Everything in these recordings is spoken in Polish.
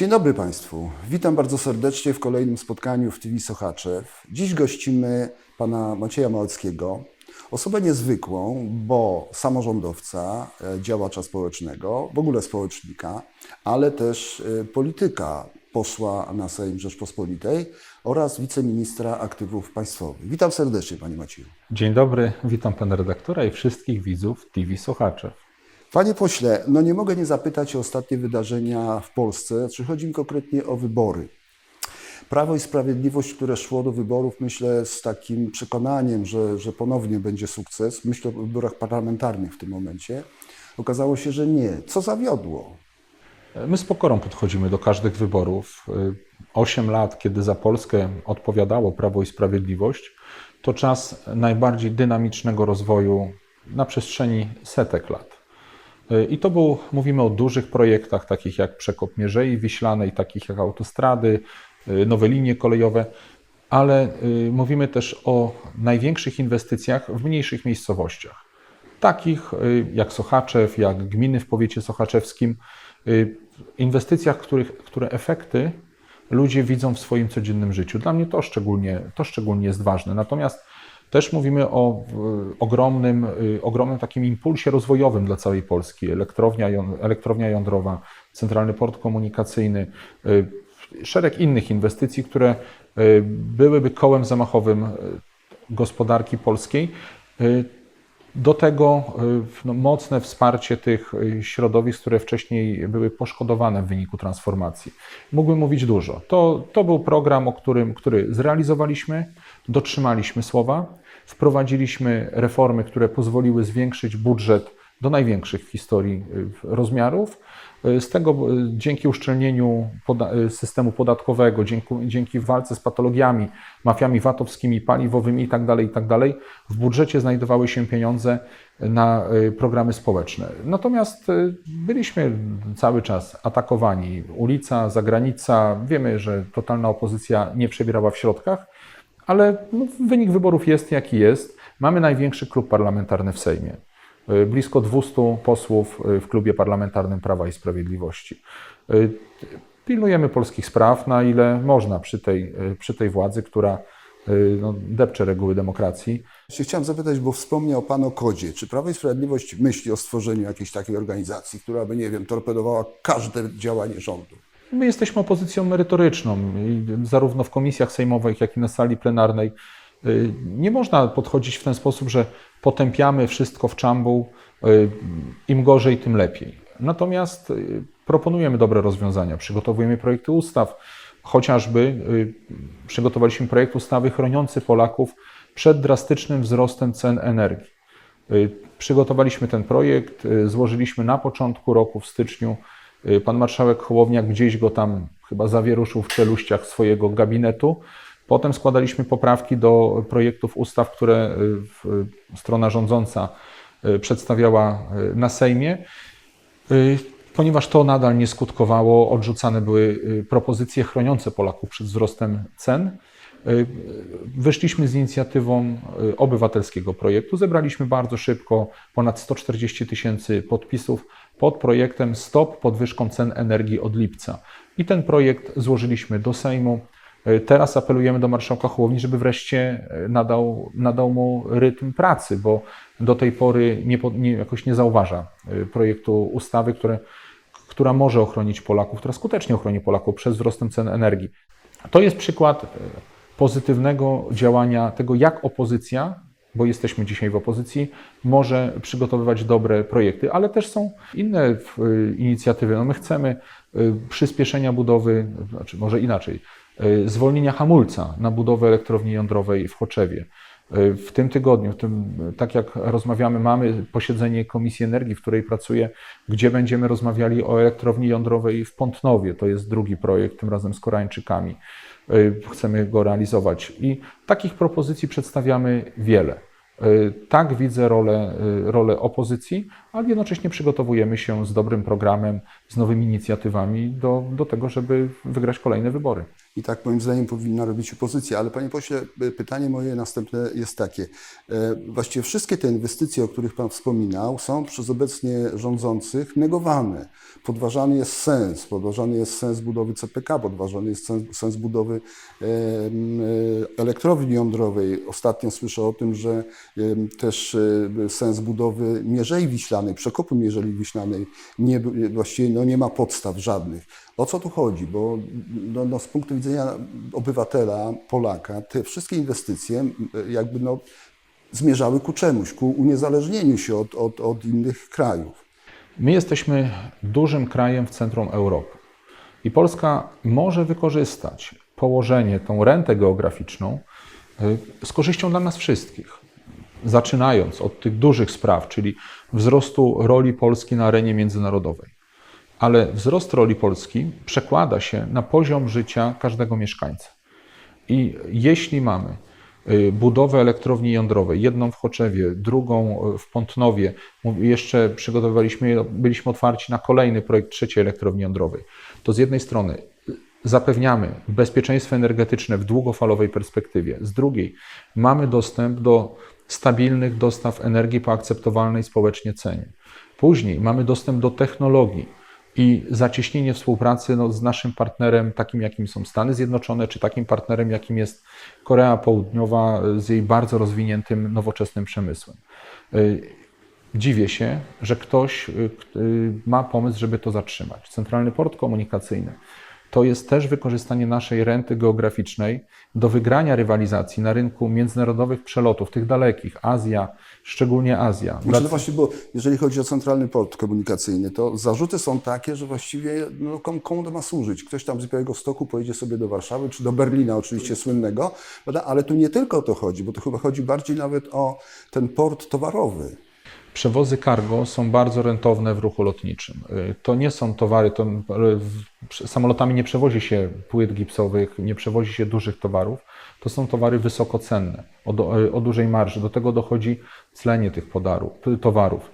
Dzień dobry Państwu. Witam bardzo serdecznie w kolejnym spotkaniu w TV Sochaczew. Dziś gościmy pana Macieja Małeckiego, osobę niezwykłą, bo samorządowca, e, działacza społecznego, w ogóle społecznika, ale też e, polityka, posła na Sejm Rzeczpospolitej oraz wiceministra aktywów państwowych. Witam serdecznie Panie Macieju. Dzień dobry, witam pana redaktora i wszystkich widzów TV Sochaczew. Panie pośle, no nie mogę nie zapytać o ostatnie wydarzenia w Polsce. Czy chodzi mi konkretnie o wybory? Prawo i Sprawiedliwość, które szło do wyborów, myślę, z takim przekonaniem, że, że ponownie będzie sukces, myślę o wyborach parlamentarnych w tym momencie, okazało się, że nie. Co zawiodło? My z pokorą podchodzimy do każdych wyborów. Osiem lat, kiedy za Polskę odpowiadało Prawo i Sprawiedliwość, to czas najbardziej dynamicznego rozwoju na przestrzeni setek lat. I to był, mówimy o dużych projektach, takich jak przekop Mierzei Wiślanej, takich jak autostrady, nowe linie kolejowe, ale y, mówimy też o największych inwestycjach w mniejszych miejscowościach. Takich jak Sochaczew, jak gminy w powiecie sochaczewskim, inwestycjach, których, które efekty ludzie widzą w swoim codziennym życiu. Dla mnie to szczególnie, to szczególnie jest ważne. Natomiast też mówimy o ogromnym, y, ogromnym takim impulsie rozwojowym dla całej Polski. Elektrownia, elektrownia jądrowa, centralny port komunikacyjny, y, szereg innych inwestycji, które y, byłyby kołem zamachowym gospodarki polskiej. Do tego y, no, mocne wsparcie tych y, środowisk, które wcześniej były poszkodowane w wyniku transformacji. Mógłbym mówić dużo. To, to był program, o którym, który zrealizowaliśmy, dotrzymaliśmy słowa, wprowadziliśmy reformy, które pozwoliły zwiększyć budżet do największych w historii y, rozmiarów. Y, Z tego y, dzięki uszczelnieniu poda- y, systemu podatkowego, dzięki, dzięki walce z patologiami, mafiami VAT-owskimi, paliwowymi itd., itd., w budżecie znajdowały się pieniądze na y, programy społeczne. Natomiast y, byliśmy cały czas atakowani. Ulica, zagranica. Wiemy, że totalna opozycja nie przebierała w środkach, ale no, wynik wyborów jest jaki jest. Mamy największy klub parlamentarny w Sejmie. Y, Blisko 200 posłów y, w klubie parlamentarnym Prawa i Sprawiedliwości. Y, Pilnujemy polskich spraw, na ile można przy tej, przy tej władzy, która no, depcze reguły demokracji. Chciałem zapytać, bo wspomniał Pan o kodzie. Czy Prawo i Sprawiedliwość myśli o stworzeniu jakiejś takiej organizacji, która by, nie wiem, torpedowała każde działanie rządu? My jesteśmy opozycją merytoryczną zarówno w komisjach sejmowych, jak i na sali plenarnej. Nie można podchodzić w ten sposób, że potępiamy wszystko w czambuł, y, im gorzej, tym lepiej. Natomiast y, proponujemy dobre rozwiązania, przygotowujemy projekty ustaw, chociażby y, przygotowaliśmy projekt ustawy chroniący Polaków przed drastycznym wzrostem cen energii. Przygotowaliśmy ten projekt, złożyliśmy na początku roku, w styczniu. Pan marszałek Hołowniak gdzieś go tam chyba zawieruszył w czeluściach swojego gabinetu. Potem składaliśmy poprawki do projektów ustaw, które y, w- strona rządząca y, przedstawiała y, na Sejmie. Y, Ponieważ to nadal nie skutkowało, odrzucane były y, propozycje chroniące Polaków przed wzrostem cen. Y, Wyszliśmy z inicjatywą y, obywatelskiego projektu. Zebraliśmy bardzo szybko ponad 140 tysięcy podpisów pod projektem Stop podwyżką cen energii od lipca. I ten projekt złożyliśmy do Sejmu. Y, Teraz apelujemy do marszałka Hołowni, żeby wreszcie y, nadał, nadał mu rytm pracy, bo do tej pory nie, nie, jakoś nie zauważa y, projektu ustawy, które, która może ochronić Polaków, która skutecznie ochroni Polaków przed wzrostem cen energii. To jest przykład pozytywnego działania tego, jak opozycja, bo jesteśmy dzisiaj w opozycji, może przygotowywać dobre projekty, ale też są inne inicjatywy. No my chcemy przyspieszenia budowy, znaczy może inaczej, zwolnienia hamulca na budowę elektrowni jądrowej w Choczewie. Y, W tym tygodniu, w tym, tak jak rozmawiamy, mamy posiedzenie Komisji Energii, w której pracuję, gdzie będziemy rozmawiali o elektrowni jądrowej w Pątnowie. To jest drugi projekt, tym razem z Koreańczykami. Y, Chcemy go realizować. I takich propozycji przedstawiamy wiele. Y, Tak widzę rolę, y, rolę opozycji, ale jednocześnie przygotowujemy się z dobrym programem z nowymi inicjatywami do, do tego, żeby wygrać kolejne wybory. I tak moim zdaniem powinna robić opozycja. Ale panie pośle, y, pytanie moje następne jest takie. E, Właściwie wszystkie te inwestycje, o których pan wspominał, są przez obecnie rządzących negowane. Podważany jest sens, podważany jest sens budowy CPK, podważany jest sens, sens budowy e, e, elektrowni jądrowej. Ostatnio słyszę o tym, że też e, sens budowy Mierzei Wiślanej, przekopu Mierzei Wiślanej nie, właściwie no, nie ma podstaw żadnych. O co tu chodzi? Bo no, no, z punktu widzenia obywatela, Polaka, te wszystkie inwestycje jakby no, zmierzały ku czemuś, ku uniezależnieniu się od, od, od innych krajów. My jesteśmy dużym krajem w centrum Europy i Polska może wykorzystać położenie, tą rentę geograficzną y, z korzyścią dla nas wszystkich. Zaczynając od tych dużych spraw, czyli wzrostu roli Polski na arenie międzynarodowej. Ale wzrost roli Polski przekłada się na poziom życia każdego mieszkańca. I jeśli mamy y, budowę elektrowni jądrowej, jedną w Choczewie, drugą y, w Pątnowie, jeszcze przygotowywaliśmy, byliśmy otwarci na kolejny projekt trzeciej elektrowni jądrowej, to z jednej strony y, zapewniamy bezpieczeństwo energetyczne w długofalowej perspektywie, z drugiej mamy dostęp do stabilnych dostaw energii po akceptowalnej społecznie cenie. Później mamy dostęp do technologii, i zacieśnienie współpracy no, z naszym partnerem, takim jakim są Stany Zjednoczone, czy takim partnerem, jakim jest Korea Południowa z jej bardzo rozwiniętym, nowoczesnym przemysłem. Y, Dziwię się, że ktoś y, y, ma pomysł, żeby to zatrzymać. Centralny Port Komunikacyjny to jest też wykorzystanie naszej renty geograficznej do wygrania rywalizacji na rynku międzynarodowych przelotów, tych dalekich, Azja, szczególnie Azja. Znaczy, no właśnie, bo jeżeli chodzi o centralny port komunikacyjny, to zarzuty są takie, że właściwie no, komu, komu to ma służyć? Ktoś tam z Białego Stoku pojedzie sobie do Warszawy, czy do Berlina oczywiście słynnego, prawda? ale tu nie tylko o to chodzi, bo to chyba chodzi bardziej nawet o ten port towarowy. Przewozy cargo są bardzo rentowne w ruchu lotniczym. Y, To nie są towary, to y, samolotami nie przewozi się płyt gipsowych, nie przewozi się dużych towarów. To są towary wysokocenne, o, do, y, o dużej marży. Do tego dochodzi clenie tych podaru, p- towarów.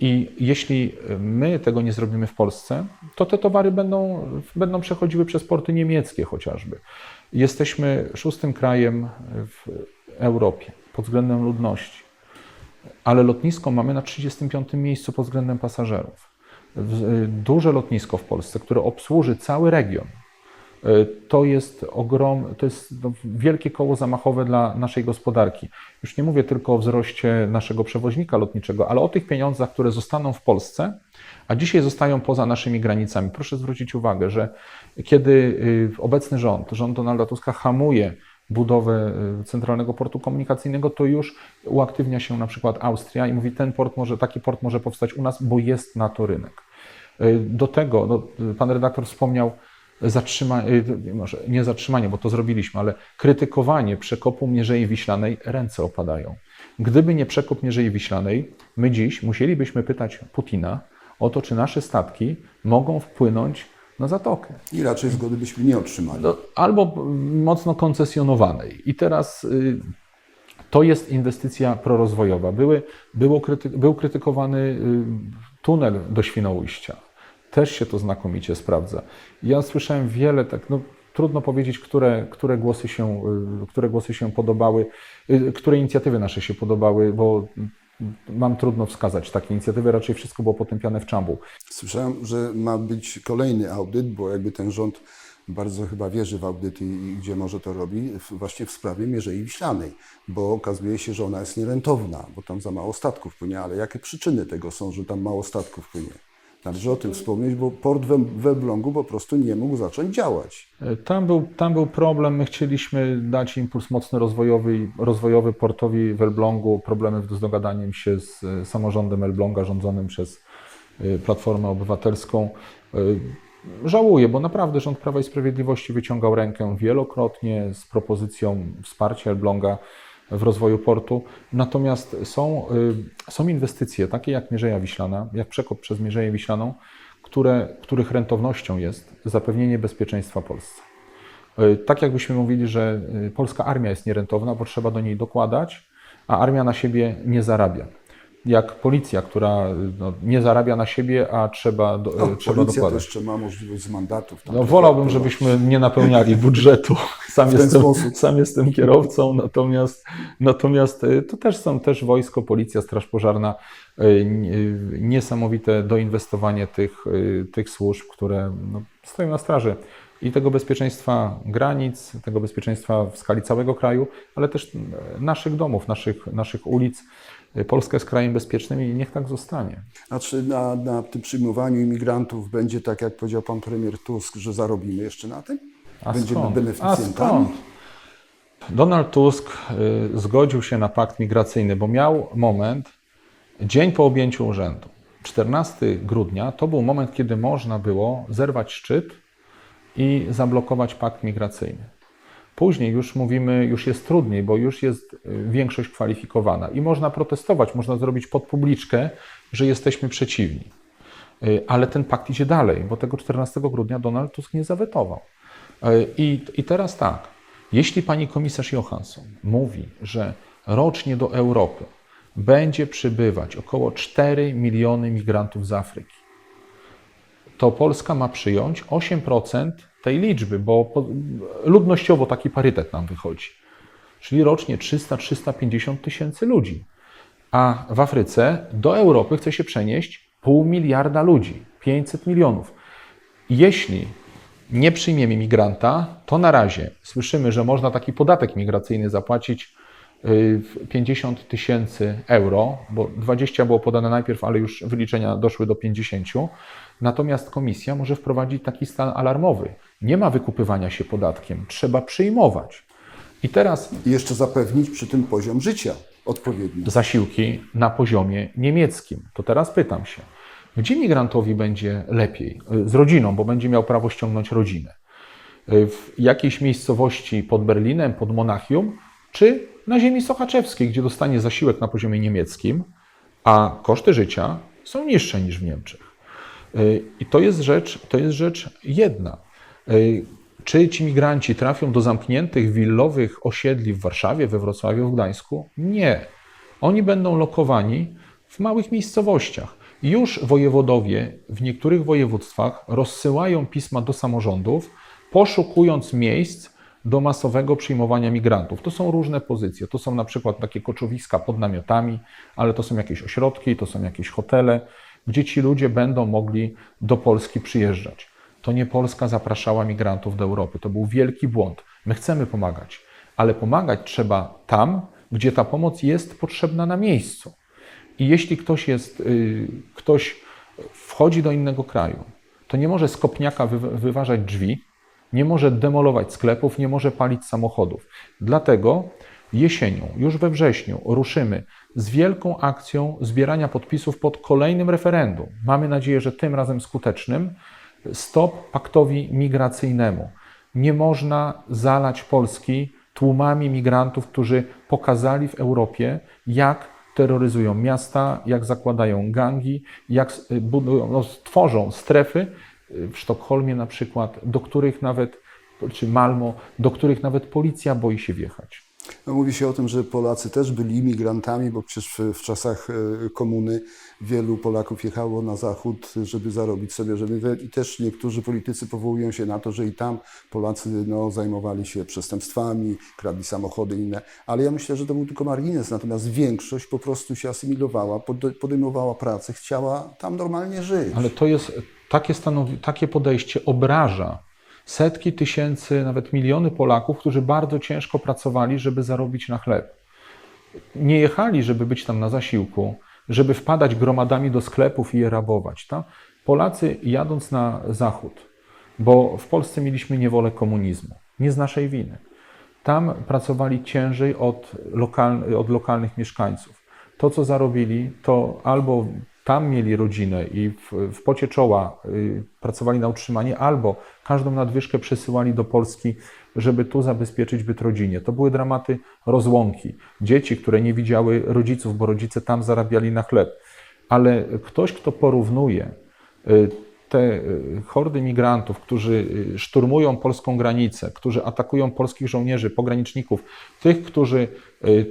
I jeśli my tego nie zrobimy w Polsce, to te towary będą, będą przechodziły przez porty niemieckie chociażby. Jesteśmy szóstym krajem w Europie pod względem ludności ale lotnisko mamy na 35 miejscu pod względem pasażerów. Y, Duże lotnisko w Polsce, które obsłuży cały region, y, to jest ogrom, to jest no, wielkie koło zamachowe dla naszej gospodarki. Już nie mówię tylko o wzroście naszego przewoźnika lotniczego, ale o tych pieniądzach, które zostaną w Polsce, a dzisiaj zostają poza naszymi granicami. Proszę zwrócić uwagę, że kiedy y, obecny rząd, rząd Donalda Tuska hamuje budowę y, centralnego portu komunikacyjnego, to już uaktywnia się na przykład Austria i mówi, ten port może, taki port może powstać u nas, bo jest na to rynek. Y, Do tego, no, y, pan redaktor wspomniał zatrzymanie, może nie zatrzymanie, bo to zrobiliśmy, ale krytykowanie przekopu Mierzei Wiślanej, ręce opadają. Gdyby nie przekop Mierzei Wiślanej, my dziś musielibyśmy pytać Putina o to, czy nasze statki mogą wpłynąć na zatokę I raczej zgody byśmy nie otrzymali. no, albo mocno koncesjonowanej. I teraz y, to jest inwestycja prorozwojowa. Były, było kryty, był krytykowany y, tunel do Świnoujścia. Też się to znakomicie sprawdza. Ja słyszałem wiele tak, no, trudno powiedzieć, które, które, głosy się, y, które głosy się podobały, które inicjatywy nasze się podobały, bo mam trudno wskazać takie inicjatywy, raczej wszystko było potępiane w czambu. Słyszałem, że ma być kolejny audyt, bo jakby ten rząd bardzo chyba wierzy w audyty i gdzie może to robi, właśnie w sprawie Mierzei Wiślanej, bo okazuje się, że ona jest nierentowna, bo tam za mało statków płynie, ale jakie przyczyny tego są, że tam mało statków płynie? Należy o tym wspomnieć, bo port we Elblągu po prostu nie mógł zacząć działać. Tam był, tam był problem. My chcieliśmy dać impuls mocno rozwojowy, rozwojowy portowi w Elblągu. Problemy z dogadaniem się z e, samorządem Elbląga rządzonym przez e, Platformę Obywatelską. E, Żałuję, bo naprawdę rząd Prawa i Sprawiedliwości wyciągał rękę wielokrotnie z propozycją wsparcia Elbląga w rozwoju portu. Natomiast są, y, są inwestycje, takie jak Mierzeja Wiślana, jak przekop przez Mierzeję Wiślaną, które, których rentownością jest zapewnienie bezpieczeństwa Polsce. Y, Tak jakbyśmy mówili, że y, polska armia jest nierentowna, bo trzeba do niej dokładać, a armia na siebie nie zarabia. Jak policja, która no, nie zarabia na siebie, a trzeba, do, No, trzeba policja to dokładać. jeszcze ma możliwość z mandatów. No, wolałbym, żebyśmy nie napełniali budżetu. Sam, jestem, sposób. sam jestem kierowcą, natomiast, natomiast y, to też są też wojsko, policja, straż pożarna. y, Niesamowite doinwestowanie tych, tych służb, które no, stoją na straży i tego bezpieczeństwa granic, tego bezpieczeństwa w skali całego kraju, ale też naszych domów, naszych, naszych ulic. Polska jest krajem bezpiecznym i niech tak zostanie. A czy na, na tym przyjmowaniu imigrantów będzie tak, jak powiedział pan premier Tusk, że zarobimy jeszcze na tym? A Będziemy skąd? beneficjentami? A skąd? Donald Tusk y, zgodził się na pakt migracyjny, bo miał moment, dzień po objęciu urzędu. 14 grudnia to był moment, kiedy można było zerwać szczyt i zablokować pakt migracyjny. Później już mówimy, już jest trudniej, bo już jest y, większość kwalifikowana i można protestować, można zrobić podpubliczkę, że jesteśmy przeciwni. Y, Ale ten pakt idzie dalej, bo tego 14 grudnia Donald Tusk nie zawetował. Y, I, I teraz tak, jeśli pani komisarz Johansson mówi, że rocznie do Europy będzie przybywać około 4 miliony migrantów z Afryki, to Polska ma przyjąć 8% tej liczby, bo ludnościowo taki parytet nam wychodzi. Czyli rocznie 300-350 tysięcy ludzi. A w Afryce do Europy chce się przenieść pół miliarda ludzi, 500 milionów. Jeśli nie przyjmiemy migranta, to na razie słyszymy, że można taki podatek migracyjny zapłacić 50 tysięcy euro, bo 20 było podane najpierw, ale już wyliczenia doszły do 50. Natomiast komisja może wprowadzić taki stan alarmowy. Nie ma wykupywania się podatkiem, trzeba przyjmować. I teraz I jeszcze zapewnić przy tym poziom życia odpowiedni. zasiłki na poziomie niemieckim. To teraz pytam się, gdzie migrantowi będzie lepiej? Y, Z rodziną, bo będzie miał prawo ściągnąć rodzinę. Y, W jakiejś miejscowości pod Berlinem, pod Monachium, czy na ziemi sochaczewskiej, gdzie dostanie zasiłek na poziomie niemieckim, a koszty życia są niższe niż w Niemczech. Y, I to jest rzecz, to jest rzecz jedna. Y, Czy ci migranci trafią do zamkniętych willowych osiedli w Warszawie, we Wrocławiu, w Gdańsku? Nie. Oni będą lokowani w małych miejscowościach. Już wojewodowie w niektórych województwach rozsyłają pisma do samorządów, poszukując miejsc do masowego przyjmowania migrantów. To są różne pozycje. To są na przykład takie koczowiska pod namiotami, ale to są jakieś ośrodki, to są jakieś hotele, gdzie ci ludzie będą mogli do Polski przyjeżdżać. To nie Polska zapraszała migrantów do Europy. To był wielki błąd. My chcemy pomagać, ale pomagać trzeba tam, gdzie ta pomoc jest potrzebna na miejscu. I jeśli ktoś jest, y, ktoś wchodzi do innego kraju, to nie może z kopniaka wy- wyważać drzwi, nie może demolować sklepów, nie może palić samochodów. Dlatego jesienią, już we wrześniu, ruszymy z wielką akcją zbierania podpisów pod kolejnym referendum. Mamy nadzieję, że tym razem skutecznym. Stop paktowi migracyjnemu. Nie można zalać Polski tłumami migrantów, którzy pokazali w Europie, jak terroryzują miasta, jak zakładają gangi, jak budują, no, tworzą strefy w Sztokholmie na przykład, do których nawet, czy Malmo, do których nawet policja boi się wjechać. No, mówi się o tym, że Polacy też byli imigrantami, bo przecież w, w czasach e, komuny wielu Polaków jechało na zachód, żeby zarobić sobie żywię i też niektórzy politycy powołują się na to, że i tam Polacy no, zajmowali się przestępstwami, kradli samochody inne. Ale ja myślę, że to był tylko margines, natomiast większość po prostu się asymilowała, pod- podejmowała pracę, chciała tam normalnie żyć. Ale to jest takie, stanowi, takie podejście obraża setki tysięcy, nawet miliony Polaków, którzy bardzo ciężko pracowali, żeby zarobić na chleb. Nie jechali, żeby być tam na zasiłku, żeby wpadać gromadami do sklepów i je rabować. Tak? Polacy jadąc na zachód, bo w Polsce mieliśmy niewolę komunizmu, nie z naszej winy. Tam pracowali ciężej od, lokal, od lokalnych mieszkańców. To, co zarobili, to albo tam mieli rodzinę i w, w pocie czoła y, pracowali na utrzymanie, albo każdą nadwyżkę przesyłali do Polski, żeby tu zabezpieczyć byt rodzinie. To były dramaty rozłąki. Dzieci, które nie widziały rodziców, bo rodzice tam zarabiali na chleb. Ale ktoś, kto porównuje y, te y, hordy migrantów, którzy y, szturmują polską granicę, którzy atakują polskich żołnierzy, pograniczników, tych, którzy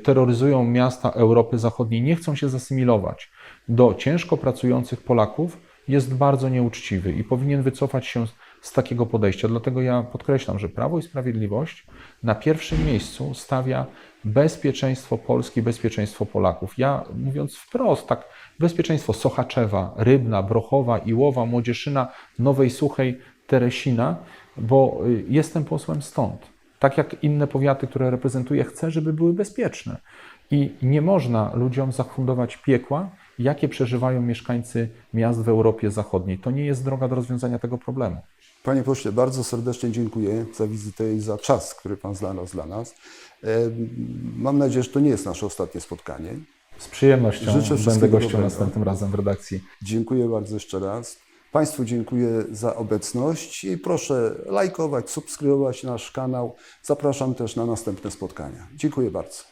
terroryzują miasta Europy Zachodniej, nie chcą się zasymilować do ciężko pracujących Polaków, jest bardzo nieuczciwy i powinien wycofać się z- takiego podejścia. Dlatego ja podkreślam, że Prawo i Sprawiedliwość na pierwszym miejscu stawia bezpieczeństwo Polski, bezpieczeństwo Polaków. Ja mówiąc wprost, tak, bezpieczeństwo Sochaczewa, Rybna, Brochowa, Iłowa, Młodzieszyna, Nowej Suchej, Teresina, bo y, jestem posłem stąd. Tak jak inne powiaty, które reprezentuję, chcę, żeby były bezpieczne. I nie można ludziom zafundować piekła, jakie przeżywają mieszkańcy miast w Europie Zachodniej. To nie jest droga do rozwiązania tego problemu. Panie pośle, bardzo serdecznie dziękuję za wizytę i za czas, który Pan znalazł dla nas. Mam nadzieję, że to nie jest nasze ostatnie spotkanie. Z przyjemnością Życzę będę gościem następnym razem w redakcji. Dziękuję bardzo jeszcze raz. Państwu dziękuję za obecność i proszę lajkować, subskrybować nasz kanał. Zapraszam też na następne spotkania. Dziękuję bardzo.